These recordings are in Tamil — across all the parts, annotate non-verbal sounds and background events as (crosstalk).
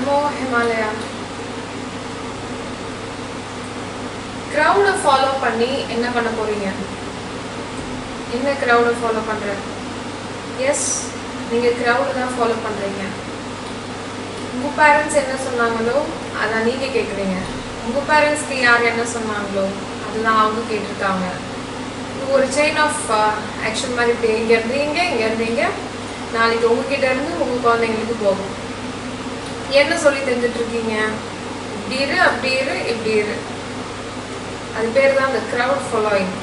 நமோ ஹிமாலயா க்ரௌடை ஃபாலோ பண்ணி என்ன பண்ண போறீங்க? என்ன க்ரௌடை ஃபாலோ பண்ற? எஸ் நீங்க க்ரௌடு தான் ஃபாலோ பண்றீங்க. உங்க பேரண்ட்ஸ் என்ன சொன்னாங்களோ அதான் நீங்க கேக்குறீங்க. உங்க பேரண்ட்ஸ்க்கு யார் என்ன சொன்னாங்களோ அதுதான் அவங்க கேட்டிருக்காங்க. ஒரு செயின் ஆஃப் ஆக்ஷன் மாதிரி இப்படி இங்க இங்கே இங்க இங்க நாளைக்கு உங்ககிட்ட இருந்து உங்க குழந்தைங்களுக்கு போகும். என்ன சொல்லி தெரிஞ்சுட்டு இருக்கீங்க இப்படி இரு அப்படி இரு இப்படி இரு. அது பேர் தான் அந்த க்ரௌட் ஃபாலோயிங்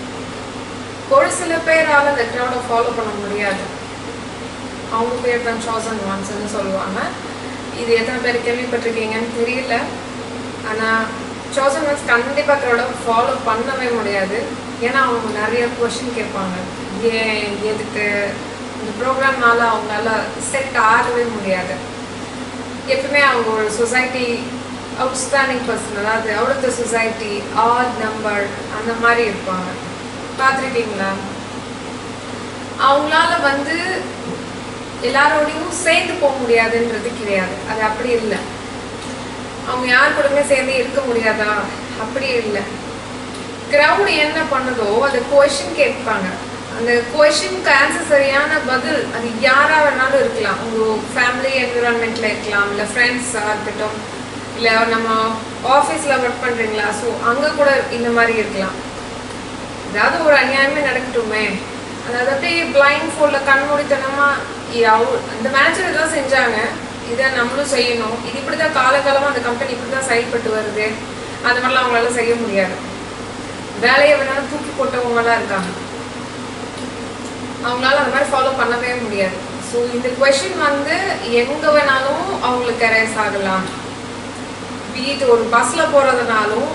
ஒரு சில பேரால் அந்த க்ரௌடை ஃபாலோ பண்ண முடியாது. அவங்க பேர் தான் சாசன் ஒன்ஸ்னு சொல்லுவாங்க. இது எத்தனை பேர் கேள்விப்பட்டிருக்கீங்கன்னு தெரியல. ஆனால் சாசன் ஒன்ஸ் கண்டிப்பாக க்ரௌடை ஃபாலோ பண்ணவே முடியாது. ஏன்னா அவங்க நிறைய கொஷின் கேட்பாங்க. ஏன் எதுக்கு? இந்த ப்ரோக்ராம்னால அவங்களால செட் ஆகவே முடியாது. எப்பவுமே அவங்க ஒரு சொசைட்டி அவுட்ஸ்டாண்டிங் பர்சன் அதாவது out of the society odd number அந்த மாதிரி இருப்பாங்க. பார்த்துருக்கீங்களா? அவங்களால வந்து எல்லாரோடையும் சேர்ந்து போக முடியாதுன்றது கிடையாது. அது அப்படி இல்லை. அவங்க யார் கூடமே சேர்ந்து இருக்க முடியாதா? அப்படி இல்லை. க்ரௌட் என்ன பண்ணுதோ அதை கொஷின் கேட்பாங்க. அந்த கொஷனுக்கு ஆன்சர் சரியான பதில் அது யாரா வேணாலும் இருக்கலாம். உங்க ஃபேமிலி என்விரான்மெண்ட்ல இருக்கலாம் இல்லை ஃப்ரெண்ட்ஸாக இருக்கட்டும் இல்லை நம்ம ஆஃபீஸில் ஒர்க் பண்ணுறீங்களா ஸோ அங்கே கூட இந்த மாதிரி இருக்கலாம். ஏதாவது ஒரு அநியாயமே நடக்கட்டுமே. அதாவது அப்படியே பிளைண்ட் ஃபோல்டில் கண்மூடித்தனமா அவ- அந்த மேனேஜர் இதெல்லாம் செஞ்சாங்க. இதை நம்மளும் செய்யணும். இது இப்படி தான் காலகாலமாக அந்த கம்பெனி இப்படி தான் செயல்பட்டு வருது. அந்த மாதிரிலாம் அவங்களால செய்ய முடியாது. வேலையை வேணாலும் தூக்கி போட்டவங்களாம் இருக்காங்க. அவங்களால அந்த மாதிரி ஃபாலோ பண்ணவே முடியாது. ஸோ இந்த கொஷின் வந்து எங்க வேணாலும் அவங்களுக்கு கரைஸ் ஆகலாம். வீட்டு ஒரு பஸ்ல போறதுனாலும்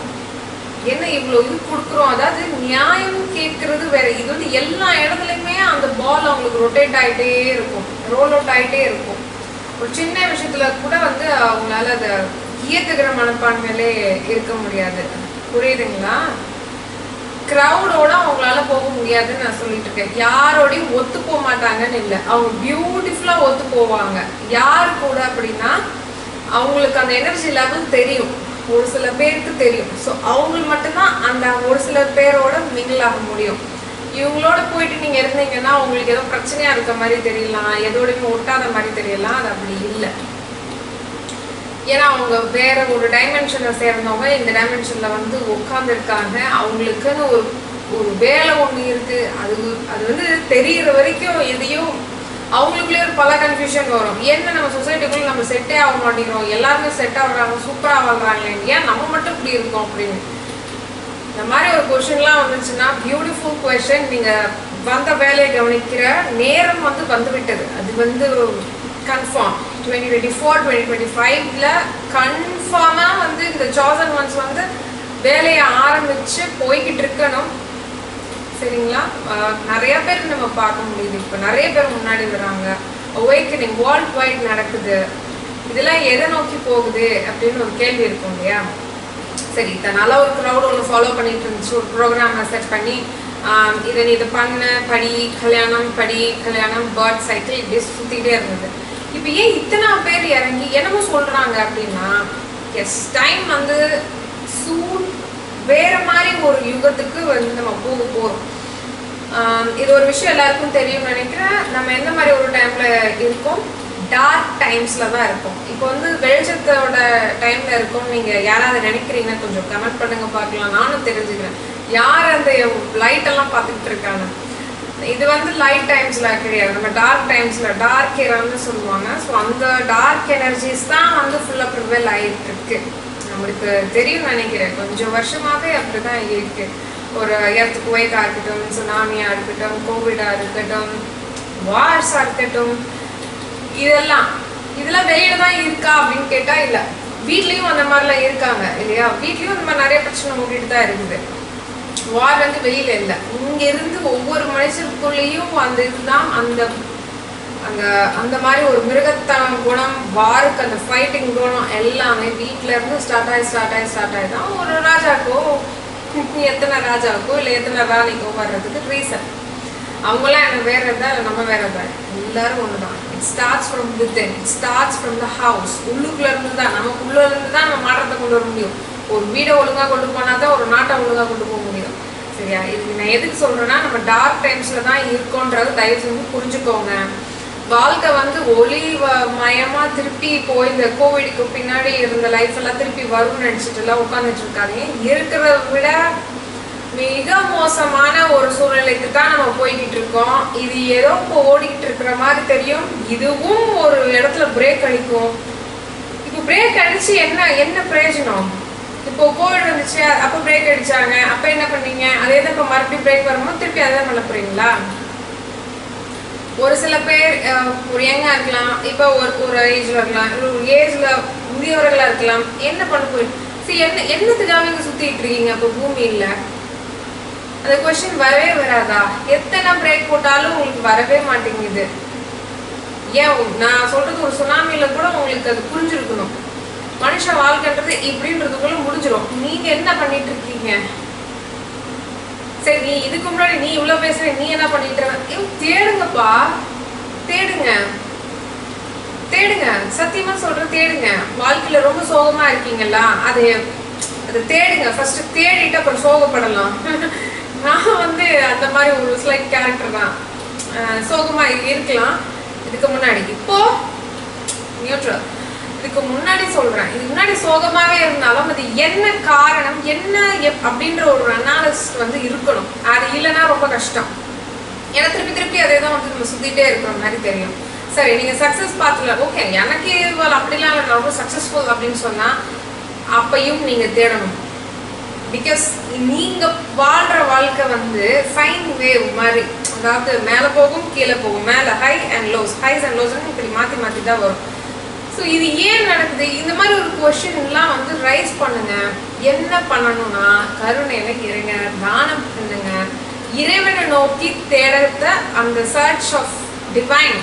என்ன இவ்வளோ இது கொடுக்குறோம்? அதாவது நியாயம் கேட்கறது வேற. இது வந்து எல்லா இடத்துலையுமே அந்த பால் அவங்களுக்கு ரொட்டேட் ஆகிட்டே இருக்கும். ரோல் அவுட் ஆகிட்டே இருக்கும். ஒரு சின்ன விஷயத்துல கூட வந்து அவங்களால அதை ஏத்துக்கிற மனப்பான்மையிலே இருக்க முடியாது. புரியுதுங்களா? க்ரௌடோட அவங்களால போக முடியாதுன்னு நான் சொல்லிட்டு இருக்கேன். யாரோடையும் ஒத்து போக மாட்டாங்கன்னு இல்லை. அவங்க பியூட்டிஃபுல்லா ஒத்து போவாங்க. யார் கூட அப்படின்னா அவங்களுக்கு அந்த எனர்ஜி லெவல் தெரியும். ஒரு சில பேருக்கு தெரியும். ஸோ அவங்களுக்கு மட்டும்தான் அந்த ஒரு சில பேரோட மிங்கிள் ஆக முடியும். இவங்களோட போயிட்டு நீங்க இருந்தீங்கன்னா உங்களுக்கு ஏதோ பிரச்சனையா இருக்க மாதிரி தெரியலாம். எதோடையுமே ஒட்டாத மாதிரி தெரியலாம். அது அப்படி இல்லை. ஏன்னா அவங்க வேற ஒரு டைமென்ஷனை சேர்ந்தவங்க இந்த டைமென்ஷன்ல வந்து உட்காந்துருக்காங்க அவங்களுக்குன்னு ஒரு ஒரு வேலை ஒண்ணு இருக்கு. அது அது வந்து தெரியிற வரைக்கும் எதையும் அவங்களுக்குள்ளே ஒரு பல கன்ஃபியூஷன் வரும். என்ன நம்ம சொசைட்டிக்குள்ள நம்ம செட்டே ஆக மாட்டேங்கிறோம்? எல்லாருமே செட் ஆகுறாங்க சூப்பராக வாழ்றாங்க ஏன் நம்ம மட்டும் இப்படி இருக்கோம் அப்படின்னு? இந்த மாதிரி ஒரு கொஷின்லாம் வந்துச்சுன்னா பியூட்டிஃபுல் கொஷின் நீங்கள் வந்த வேலையை கவனிக்கிற நேரம் வந்து வந்துவிட்டது. அது வந்து confirm twenty twenty four twenty twenty ஃபைவ்ல கன்ஃபார்மாக வந்து இந்த சாசன் ஒன்ஸ் வந்து வேலையை ஆரம்பிச்சு போய்கிட்டு இருக்கணும் சரிங்களா நிறைய பேர் நம்ம பார்க்க முடியுது. இப்போ நிறைய பேர் முன்னாடி வராங்க. அவேக்கனிங் வேர்ல்ட் வைட் நடக்குது. இதெல்லாம் எதை நோக்கி போகுது அப்படின்னு ஒரு கேள்வி இருக்கும் இல்லையா? சரி இதனால ஒரு க்ரௌட் ஒன்று ஃபாலோ பண்ணிட்டு இருந்துச்சு. ஒரு ப்ரோக்ராம் செட் பண்ணி இதை நீ இதை பண்ண படி கல்யாணம் படி கல்யாணம் பேர்ட் சைக்கிள் இப்படி சுற்றிக்கிட்டே இருந்தது. இப்போ ஏன் இத்தனை பேர் இறங்கி என்னமோ சொல்கிறாங்க அப்படின்னா எஸ் டைம் வந்து சூன் வேற மாதிரி ஒரு யுகத்துக்கு வந்து நம்ம போக போகிறோம் இது ஒரு விஷயம் எல்லாருக்கும் தெரியும் நினைக்கிறேன். நம்ம எந்த மாதிரி ஒரு டைம்ல இருக்கோம்? டார்க் டைம்ஸ்ல தான் இருக்கோம். இப்போ வந்து வெளிச்சத்தோட டைம்ல இருக்கும் நீங்க யாராவது நினைக்கிறீங்க கொஞ்சம் கமெண்ட் பண்ணுங்க பார்க்கலாம். நானும் தெரிஞ்சுக்கிறேன். யார் அந்த லைட் எல்லாம் பார்த்துக்கிட்டு இருக்காங்க? இது வந்து லைட் டைம்ஸ்ல கிடையாது. நம்ம டார்க் டைம்ஸ்ல டார்க் ஏரான்னு சொல்லுவாங்க. ஸோ அந்த டார்க் எனர்ஜிஸ் தான் வந்து ஃபுல்லாக ப்ரிவெல் ஆகிட்டு இருக்கு நம்மளுக்கு தெரியும் நினைக்கிறேன். கொஞ்சம் வருஷமாகவே அப்படிதான் இருக்கு. ஒரு எர்த் குவைக்காக இருக்கட்டும் சுனாமியா இருக்கட்டும் கோவிடாக இருக்கட்டும் வார்ஸாக இருக்கட்டும் இதெல்லாம். இதெல்லாம் வெளியில தான் இருக்கா அப்படின்னு கேட்டால் இல்லை. வீட்லேயும் அந்த மாதிரிலாம் இருக்காங்க இல்லையா? வீட்லேயும் இந்த மாதிரி நிறைய பிரச்சனை ஓடிட்டு தான் இருக்குது. வார் வந்து வெளியில இல்லை. இங்க இருந்து ஒவ்வொரு மனுஷருக்குள்ளேயும் அந்த இதுதான் அந்த அந்த அந்த மாதிரி ஒரு மிருகத்தனம் குணம் வாருக்கு அந்த ஃபைட்டிங் குணம் எல்லாமே வீட்டில இருந்து ஸ்டார்ட் ஆகி ஸ்டார்ட் ஆகி ஸ்டார்ட் ஆகி தான் ஒரு ராஜாக்கோ எத்தனை ராஜாவுக்கோ இல்லை எத்தனை ராணிக்கோ வர்றதுக்கு ரீசன் அவங்களாம் எனக்கு வேற இருந்தா இல்லை நம்ம வேற இருந்தா எல்லாரும் ஒண்ணுதான். It starts from with it starts from the house உள்ளுக்குள்ள இருந்து தான் நமக்குள்ள இருந்து தான் நம்ம மாற்றத்தை கொண்டு வர முடியும். ஒரு வீடை ஒழுங்கா கொண்டு போனா தான் ஒரு நாட்டை ஒழுங்கா கொண்டு போக முடியும். சரியா? இதுக்கு நான் எதுக்கு சொல்கிறேன்னா நம்ம டார்க் டைம்ஸில் தான் இருக்கோன்றது தயவு செஞ்சு புரிஞ்சுக்கோங்க. வாழ்க்கை வந்து ஒளி வ- திருப்பி இப்போ இந்த கோவிடுக்கு பின்னாடி இருந்த லைஃப் எல்லாம் திருப்பி வரும்னு நினச்சிட்டு எல்லாம் உட்காந்துட்டு இருக்காதீங்க. இருக்கிறத விட மிக மோசமான ஒரு சூழ்நிலைக்கு தான் நம்ம போய்கிட்டு இருக்கோம். இது ஏதோ இப்போ ஓடிக்கிட்டு இருக்கிற மாதிரி தெரியும். இதுவும் ஒரு இடத்துல பிரேக் அடிக்கும். இப்போ பிரேக் அடிச்சு என்ன என்ன பிரயோஜனம்? இப்போ கோவிட் வந்துச்சு அப்போ பிரேக் அடிச்சாங்க அப்போ என்ன பண்ணீங்க? அதே தான் இப்போ மறுபடியும் பிரேக் வரும்போது திருப்பி அதை பண்ண போறீங்களா? ஒரு சில பேர் ஒரு யங்கா இருக்கலாம் இப்போ ஒரு ஒரு ஏஜ்ல இருக்கலாம் ஒரு ஏஜ்ல முதியவர்களா இருக்கலாம் என்ன பண்ண போய் சரி என்ன என்னத்துக்காக நீங்க சுத்திட்டு இருக்கீங்க அப்போ பூமியில? அந்த கொஸ்டின் வரவே வராதா? எத்தனை பிரேக் போட்டாலும் உங்களுக்கு வரவே மாட்டேங்குது. ஏன் நான் சொல்றது ஒரு சுனாமியில கூட உங்களுக்கு அது புரிஞ்சிருக்கும். மனுஷ வாழ்க்கைன்றது இப்படின்றதுக்குள்ள முடிஞ்சிரும். நீங்க என்ன பண்ணிட்டு இருக்கீங்க சரி நீ இதுக்கு முன்னாடி நீ இவ்வளவு பேசுற நீ என்ன பண்ணிட்டு இருக்க? தேடுங்கப்பா. தேடுங்க. தேடுங்க. சத்தியமா சொல்ற தேடுங்க. வாழ்க்கையில ரொம்ப சோகமா இருக்கீங்களா அது அது தேடுங்க. ஃபர்ஸ்ட் தேடிட்டு அப்புறம் சோகப்படலாம். (laughs) நான் வந்து அந்த மாதிரி ஒரு ஸ்லைட் கேரக்டர் தான். சோகமா இருக்கலாம். இதுக்கு முன்னாடி. இப்போ நியூட்ரல் இதுக்கு முன்னாடி சொல்றேன். இதுக்கு முன்னாடி சோகமாவே இருந்தாலும் அது என்ன காரணம் என்ன எப்- அப்படின்ற ஒரு அனாலிசிஸ் வந்து இருக்கணும். அது இல்லைன்னா ரொம்ப கஷ்டம். ஏன்னா திருப்பி திருப்பி அதே தான் வந்து நம்ம சுத்திட்டே இருக்கிற மாதிரி தெரியும். சரி நீங்க சக்சஸ் பார்த்துல ஓகே எனக்கு இவள் அப்படிலாம் இல்லை. ரொம்ப சக்சஸ்ஃபுல் அப்படின்னு சொன்னா அப்பையும் நீங்க தேடணும். பிகாஸ் நீங்க வாழ்ற வாழ்க்கை வந்து சைன் வேவ் மாதிரி அதாவது மேல போகும் கீழே போகும். மேல high and lows highs and lows இப்படி மாத்தி மாத்தி தான் வரும். ஸோ இது ஏன் நடக்குது? இந்த மாதிரி ஒரு கொஷின்லாம் வந்து ரைஸ் பண்ணுங்க. என்ன பண்ணணும்னா கருணையில இருங்க தானம் பண்ணுங்க. இறைவனை நோக்கி தேடத்த அந்த சர்ச் ஆஃப் டிவைன்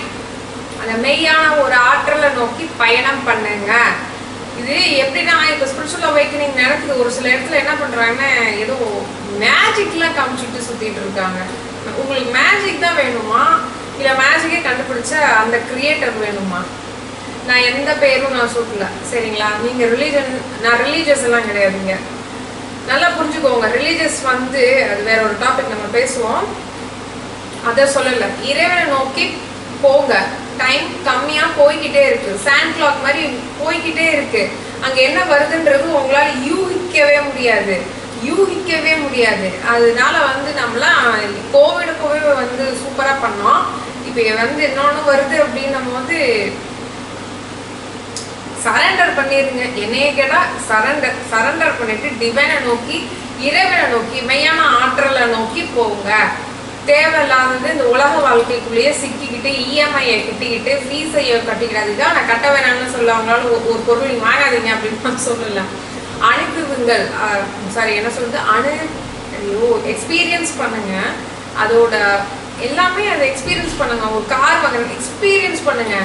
அந்த மெய்யான ஒரு ஆற்றலை நோக்கி பயணம் பண்ணுங்க. இது எப்படின்னா இப்போ ஸ்பிரிச்சுவல் அவைக்கனிங் நடக்குது. ஒரு சில இடத்துல என்ன பண்ணுறாங்கன்னா ஏதோ மேஜிக்லாம் காமிச்சிட்டு சுத்திட்டு இருக்காங்க. உங்களுக்கு மேஜிக் தான் வேணுமா? இல்லை மேஜிக்கே கண்டுபிடிச்ச அந்த கிரியேட்டர் வேணுமா? நான் எந்த பேரும் நான் சூட்டல. சரிங்களா? நீங்க ரிலீஜன் நான் ரிலீஜியஸ் எல்லாம் கிடையாதுங்க. நல்லா புரிஞ்சுக்கோங்க. ரிலீஜியஸ் வந்து அது வேற ஒரு டாபிக் நம்ம பேசுவோம். அதை சொல்லல. இறைவனை நோக்கி போங்க. டைம் கம்மியா போய்கிட்டே இருக்கு. சாண்ட் கிளாக் மாதிரி போய்கிட்டே இருக்கு. அங்க என்ன வருதுன்றது உங்களால யூகிக்கவே முடியாது. யூகிக்கவே முடியாது. அதனால வந்து நம்மளாம் கோவிடுக்கவே வந்து சூப்பரா பண்ணோம். இப்போ வந்து இன்னொன்னு வருது அப்படின்னு நம்ம வந்து சரண்டர் பண்ணிடுங்க என்னைய கேட்டால் சரண்டர் சரண்டர் பண்ணிட்டு டிவைனை நோக்கி இறைவனை நோக்கி மெய்யான ஆற்றலை நோக்கி போங்க. தேவையில்லாதது இந்த உலக வாழ்க்கைக்குள்ளேயே சிக்கிக்கிட்டு இஎம்ஐயை கட்டிக்கிட்டு ஃபீஸை கட்டிக்கிடாதீங்க. நான் கட்ட வேணாம்னு சொல்ல அவங்களால ஒரு ஒரு பொருள் வாங்காதீங்க அப்படின்னு நான் சொல்லல. சாரி என்ன சொல்றது? அணு ஐயோ எக்ஸ்பீரியன்ஸ் பண்ணுங்க. அதோட எல்லாமே அதை எக்ஸ்பீரியன்ஸ் பண்ணுங்க. ஒரு கார் வாங்குறது எக்ஸ்பீரியன்ஸ் பண்ணுங்க.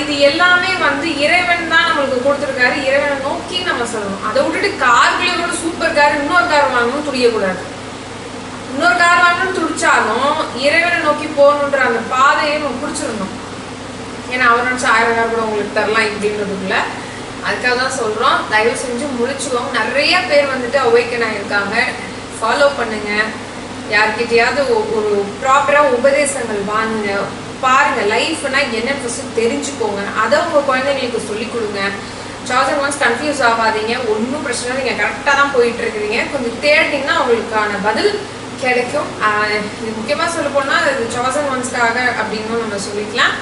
இது எல்லாமே வந்து இறைவன் தான் நம்மளுக்கு கொடுத்துருக்காரு. இறைவனை நோக்கி நம்ம சொல்லணும். அதை விட்டுட்டு கார்களோட சூப்பர் கார் இன்னொரு கார் வாங்கணும்னு துடியக்கூடாது. இன்னொரு கார் வாங்கணும்னு துடிச்சாலும் இறைவனை நோக்கி போகணுன்ற அந்த பாதையை நம்ம பிடிச்சிருந்தோம் ஏன்னா அவர் நினச்சா ஆயிரம் கார் கூட உங்களுக்கு தரலாம் இப்படின்றதுக்குள்ள. அதுக்காக தான் சொல்கிறோம் தயவு செஞ்சு முழிச்சுக்கோங்க. நிறைய பேர் வந்துட்டு அவைக்கன் ஆயிருக்காங்க. ஃபாலோ பண்ணுங்க. யார்கிட்டயாவது ஒரு ப்ராப்பராக உபதேசங்கள் வாங்குங்க. பாருங்க லைஃப்னா என்ன ஃபர்ஸ்ட் தெரிஞ்சுக்கோங்க. அதை உங்க குழந்தைங்களுக்கு சொல்லிக் கொடுங்க. சார்ஜர் ஒன்ஸ் கன்ஃபியூஸ் ஆகாதீங்க. ஒன்றும் பிரச்சனை இல்லை. நீங்கள் கரெக்டாக தான் போயிட்டு இருக்கிறீங்க கொஞ்சம் தேடிங்கன்னா அவங்களுக்கான பதில் கிடைக்கும். இது முக்கியமாக சொல்ல போனால் அது சார்ஜர் ஒன்ஸ்க்காக அப்படின்னு நம்ம சொல்லிக்கலாம்.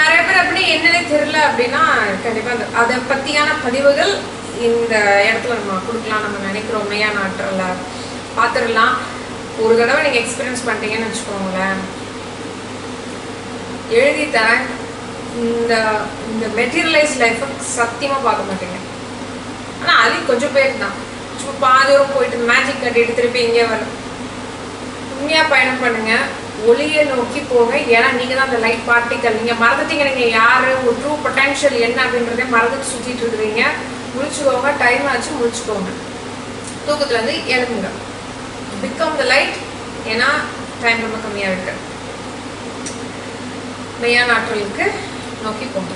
நிறைய பேர் அப்படி என்னன்னே தெரில அப்படின்னா கண்டிப்பாக அதை பற்றியான பதிவுகள் இந்த இடத்துல நம்ம கொடுக்கலாம். நம்ம நினைக்கிறோம். மெய்யான ஆற்றல பார்த்துடலாம். ஒரு தடவை நீங்கள் எக்ஸ்பீரியன்ஸ் பண்ணிட்டீங்கன்னு வச்சுக்கோங்களேன். எழுதி தரேன் இந்த இந்த மெட்டீரியலைஸ் லைஃப்பை சத்தியமாக பார்க்க மாட்டீங்க. ஆனால் அது கொஞ்சம் பேர் தான். சும்மா பாதி தூரம் போயிட்டு மேஜிக் கட்டிட்டு திருப்பி இங்கே வரும் உண்மையாக பயணம் பண்ணுங்கள் ஒளியை நோக்கி போங்க. ஏன்னா நீங்கள் தான் அந்த லைட் பார்ட்டிக்கல் நீங்கள் மறந்துட்டீங்க. நீங்கள் யார்? ஒரு ட்ரூ பொட்டன்ஷியல் என்ன அப்படின்றதே மறந்துட்டு சுற்றிட்டு இருக்கிறீங்க. முடிச்சுக்கோங்க. டைம் ஆச்சு முடிச்சுக்கோங்க. தூக்கத்துலேருந்து இருந்து எழுதுங்க பிகம் த லைட் ஏன்னா டைம் ரொம்ப கம்மியாக இருக்குது மெய்யான ஆற்றலுக்கு நோக்கி போங்க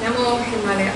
நமோ ஹிமாலயா